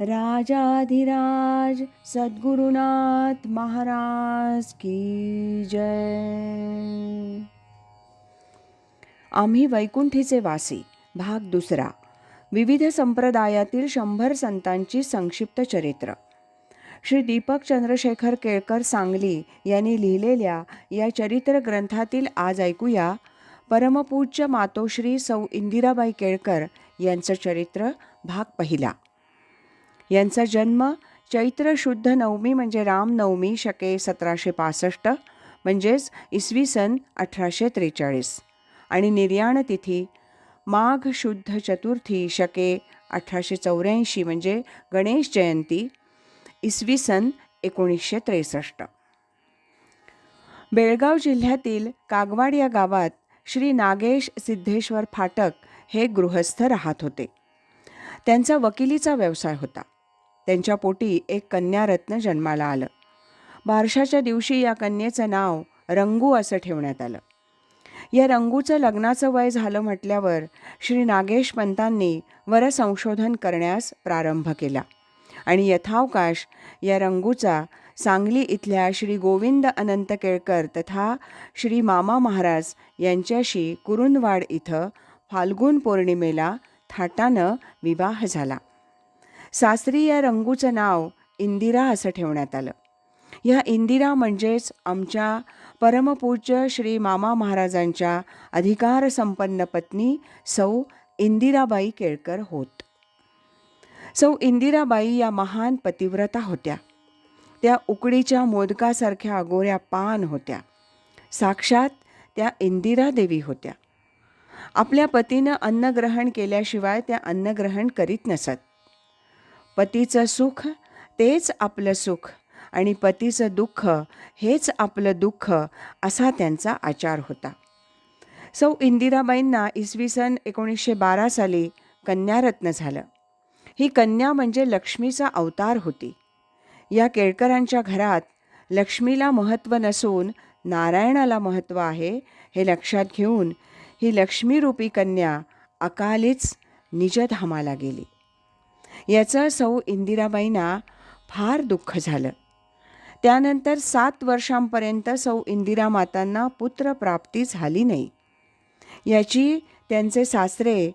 राजाधिराज सद्गुरुनाथ महाराज की जय। आम्ही वैकुंठीचे वासी भाग दुसरा विविध संप्रदायातील शंभर संतांची संक्षिप्त चरित्र. श्री दीपक चंद्रशेखर केळकर सांगली यांनी लिहिलेल्या या चरित्र ग्रंथातील आज ऐकूया परमपूज्य मातोश्री सौ इंदिराबाई केळकर यांचं चरित्र भाग पहिला. यांचा जन्म चैत्र शुद्ध नवमी म्हणजे रामनवमी शके सतराशे पासष्ट म्हणजेच इसवी सन अठराशे त्रेचाळीस. आणि निर्याण तिथी माघ शुद्ध चतुर्थी शके अठराशे चौऱ्याऐंशी म्हणजे गणेश जयंती इसवी सन एकोणीसशे त्रेसष्ट. बेळगाव जिल्ह्यातील कागवाड या गावात श्री नागेश सिद्धेश्वर फाटक हे गृहस्थ राहत होते. त्यांचा वकिलीचा व्यवसाय होता. त्यांच्या पोटी एक कन्यारत्न जन्माला आलं. बारशाच्या दिवशी या कन्येचं नाव रंगू असं ठेवण्यात आलं. या रंगूचं लग्नाचं वय झालं म्हटल्यावर श्री नागेश पंतांनी वरसंशोधन करण्यास प्रारंभ केला. आणि यथावकाश या रंगूचा सांगली इथल्या श्री गोविंद अनंत केळकर तथा श्री मामा महाराज यांच्याशी कुरुंदवाड इथं फाल्गुन पौर्णिमेला थाटानं विवाह झाला. सासरी या रंगूचं नाव इंदिरा असं ठेवण्यात आलं. ह्या इंदिरा म्हणजेच आमच्या परमपूज्य श्री मामा महाराजांच्या अधिकारसंपन्न पत्नी सौ इंदिराबाई केळकर होत. सौ इंदिराबाई या महान पतिव्रता होत्या. त्या उकडीच्या मोदकासारख्या अगोऱ्या पान होत्या. साक्षात त्या इंदिरा देवी होत्या. आपल्या पतीनं अन्नग्रहण केल्याशिवाय त्या अन्नग्रहण करीत नसत. पतीचं सुख तेच आपलं सुख आणि पतीचं दुःख हेच आपलं दुःख असा त्यांचा आचार होता. सौ इंदिराबाईंना इसवी सन एकोणीसशे बारा साली कन्यारत्न झालं. ही कन्या म्हणजे लक्ष्मीचा अवतार होती. या केळकरांच्या घरात लक्ष्मीला महत्त्व नसून नारायणाला महत्त्व आहे हे लक्षात घेऊन ही लक्ष्मीरूपी कन्या अकालीच निजधामाला गेली. याचं सौ इंदिराबाईंना फार दुःख झालं. त्यानंतर सात वर्षांपर्यंत सौ इंदिरा मातांना पुत्रप्राप्ती झाली नाही. याची त्यांचे सासरे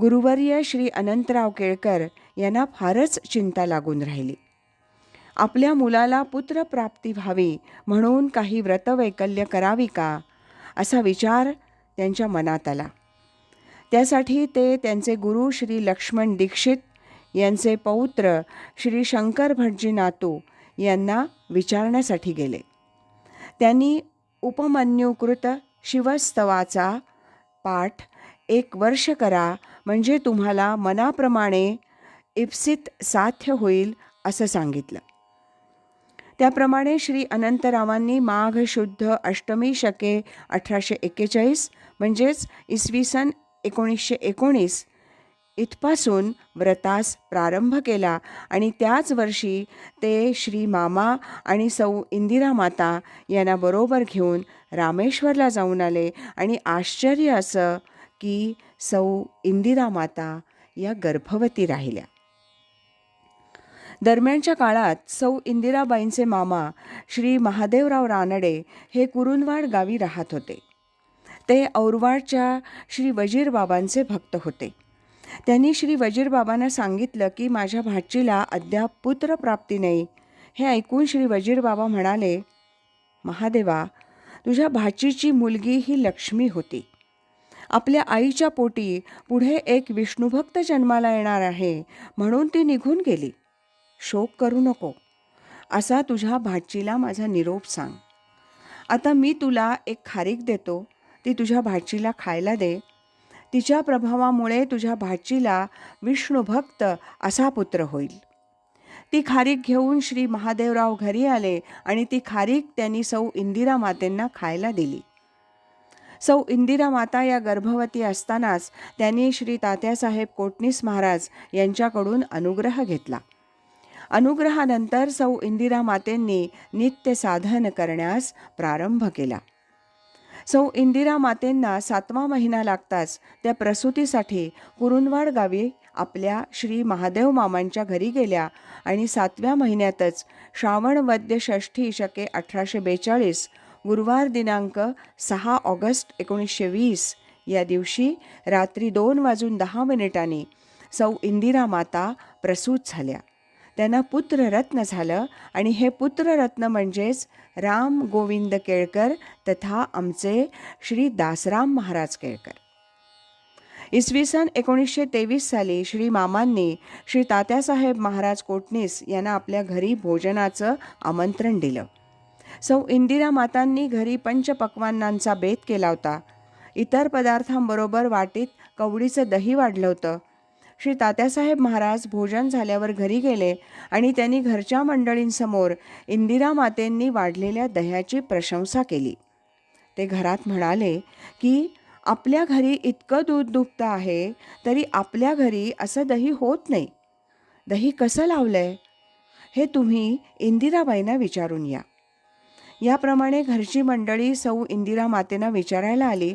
गुरुवर्य श्री अनंतराव केळकर यांना फारच चिंता लागून राहिली. आपल्या मुलाला पुत्रप्राप्ती व्हावी म्हणून काही व्रतवैकल्य करावी का? असा विचार त्यांच्या मनात आला. त्यासाठी ते त्यांचे गुरु श्री लक्ष्मण दीक्षित यांचे पौत्र श्री शंकर भटजी नातू यांना विचारण्यासाठी गेले. त्यांनी उपमन्यूकृत शिवस्तवाचा पाठ एक वर्ष करा म्हणजे तुम्हाला मनाप्रमाणे इप्सित साध्य होईल असं सांगितलं. त्याप्रमाणे श्री अनंतरावांनी माघ शुद्ध अष्टमी शके अठराशे एक्केचाळीस म्हणजेच इसवी सन एकोणीसशे एकोणीस इथपासून व्रतास प्रारंभ केला आणि त्याच वर्षी ते श्री मामा आणि सौ इंदिरा माता यांना बरोबर घेऊन रामेश्वरला जाऊन आले आणि आश्चर्य असं की सौ इंदिरा माता या गर्भवती राहिल्या. दरम्यानच्या काळात सौ इंदिराबाईंचे मामा श्री महादेवराव रानडे हे कुरुंदवाड गावी राहत होते. ते औरवाडच्या श्री वजीरबाबांचे भक्त होते. त्यांनी श्री वजीरबाबांना सांगितलं की माझ्या भाचीला अद्याप पुत्रप्राप्ती नाही. हे ऐकून श्री वजीरबाबा म्हणाले महादेवा तुझ्या भाचीची मुलगी ही लक्ष्मी होती. आपल्या आईच्या पोटी पुढे एक विष्णुभक्त जन्माला येणार आहे म्हणून ती निघून गेली. शोक करू नको. असा तुझ्या भाचीला माझा निरोप सांग. आता मी तुला एक खारीक देतो. ती तुझ्या भाचीला खायला दे. तिच्या प्रभावामुळे तुझ्या भाचीला विष्णुभक्त असा पुत्र होईल. ती खारीक घेऊन श्री महादेवराव घरी आले आणि ती खारीक त्यांनी सौ इंदिरा मातेंना खायला दिली. सौ इंदिरा माता या गर्भवती असतानाच त्यांनी श्री तात्यासाहेब कोटणीस महाराज यांच्याकडून अनुग्रह घेतला. अनुग्रहानंतर सौ इंदिरा मातेंनी नित्य साधन करण्यास प्रारंभ केला. सौ इंदिरा मातेंना सातवा महिना लागताच त्या प्रसूतीसाठी कुरुंदवाड गावी आपल्या श्री महादेव मामांच्या घरी गेल्या आणि सातव्या महिन्यातच श्रावणवद्य षष्ठी शके अठराशे बेचाळीस गुरुवार दिनांक सहा ऑगस्ट एकोणीसशे वीस या दिवशी रात्री दोन वाजून दहा मिनिटांनी सौ इंदिरा माता प्रसूत झाल्या. त्यांना पुत्ररत्न झालं. आणि हे पुत्ररत्न म्हणजेच राम गोविंद केळकर तथा आमचे श्री दासराम महाराज केळकर. इसवी सन एकोणीसशे तेवीस साली श्री मामांनी श्री तात्यासाहेब महाराज कोटणीस यांना आपल्या घरी भोजनाचं आमंत्रण दिलं. सौ इंदिरा मातांनी घरी पंचपक्वान्नांचा बेत केला होता. इतर पदार्थांबरोबर वाटीत कवडीचं दही वाढलं होतं. श्री तात्यासाहेब महाराज भोजन झाल्यावर घरी गेले आणि त्यांनी घरच्या मंडळींसमोर इंदिरा मातेंनी वाढलेल्या दह्याची प्रशंसा केली. ते घरात म्हणाले की आपल्या घरी इतकं दूध दुखतं आहे तरी आपल्या घरी असं दही होत नाही. दही कसं लावलं आहे हे तुम्ही इंदिराबाईंना विचारून या. याप्रमाणे घरची मंडळी सौ इंदिरा मातेनं विचारायला आली.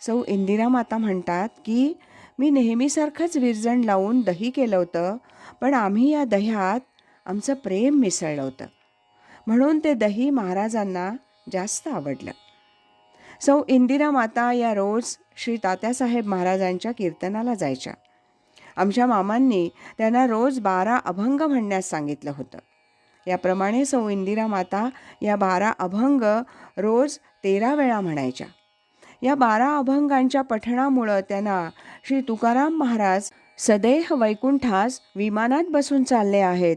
सौ इंदिरा माता म्हणतात की मी नेहमीसारखंच विरजण लावून दही केलं होतं पण आम्ही या दह्यात आमचं प्रेम मिसळलं होतं. म्हणून ते दही महाराजांना जास्त आवडलं. सौ इंदिरा माता या रोज श्री तात्यासाहेब महाराजांच्या कीर्तनाला जायच्या. आमच्या मामांनी त्यांना रोज बारा अभंग म्हणण्यास सांगितलं होतं. याप्रमाणे सौ इंदिरा माता या बारा अभंग रोज तेरा वेळा म्हणायच्या. या बारा अभंगांच्या पठणामुळं त्यांना श्री तुकाराम महाराज सदैह वैकुंठास विमानात बसून चालले आहेत.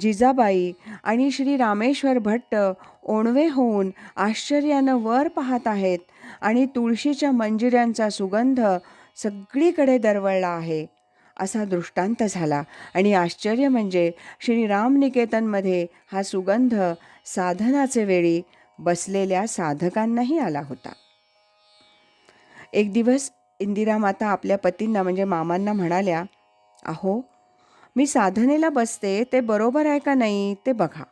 जिजाबाई आणि श्री रामेश्वर भट्ट ओणवे होऊन आश्चर्यानं वर पाहत आहेत आणि तुळशीच्या मंजिऱ्यांचा सुगंध सगळीकडे दरवळला आहे. असा दृष्टांत झाला आणि आश्चर्य म्हणजे श्री रामनिकेतनमध्ये हा सुगंध साधनाचे वेळी बसलेल्या साधकांनाही आला होता. एक दिवस इंदिरा माता आपल्या पतींना म्हणजे मामांना म्हणाल्या अहो मी साधनेला बसते ते बरोबर आहे का नाही ते बघा.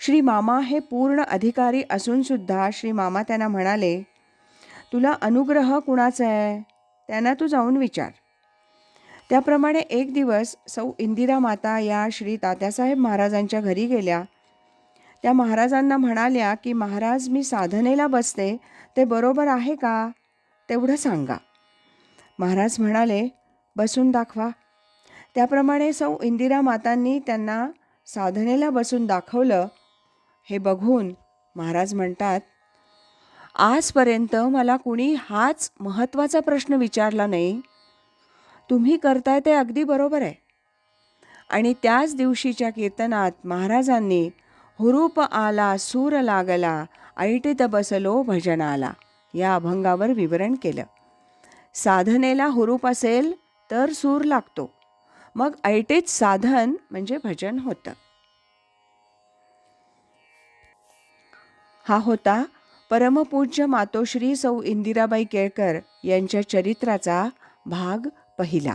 श्री मामा हे पूर्ण अधिकारी असूनसुद्धा श्री मामा त्यांना म्हणाले तुला अनुग्रह कुणाचा आहे? त्यांना तू जाऊन विचार. त्याप्रमाणे एक दिवस सौ इंदिरा माता या श्री तात्यासाहेब महाराजांच्या घरी गेल्या. त्या महाराजांना म्हणाल्या की महाराज मी साधनेला बसते ते बरोबर आहे का? तेवढं सांगा. महाराज म्हणाले बसून दाखवा. त्याप्रमाणे सौ इंदिरा मातांनी त्यांना साधनेला बसून दाखवलं. हे बघून महाराज म्हणतात आजपर्यंत मला कुणी हाच महत्त्वाचा प्रश्न विचारला नाही. तुम्ही करताय ते अगदी बरोबर आहे. आणि त्याच दिवशीच्या कीर्तनात महाराजांनी हुरूप आला सूर लागला ऐटीत बसलो भजनाला. या अभंगावर विवरण केलं. साधनेला हुरूप असेल तर सूर लागतो. मग ऐटेच साधन म्हणजे भजन होतं. हा होता परमपूज्य मातोश्री सौ इंदिराबाई केळकर यांच्या चरित्राचा भाग पहिला.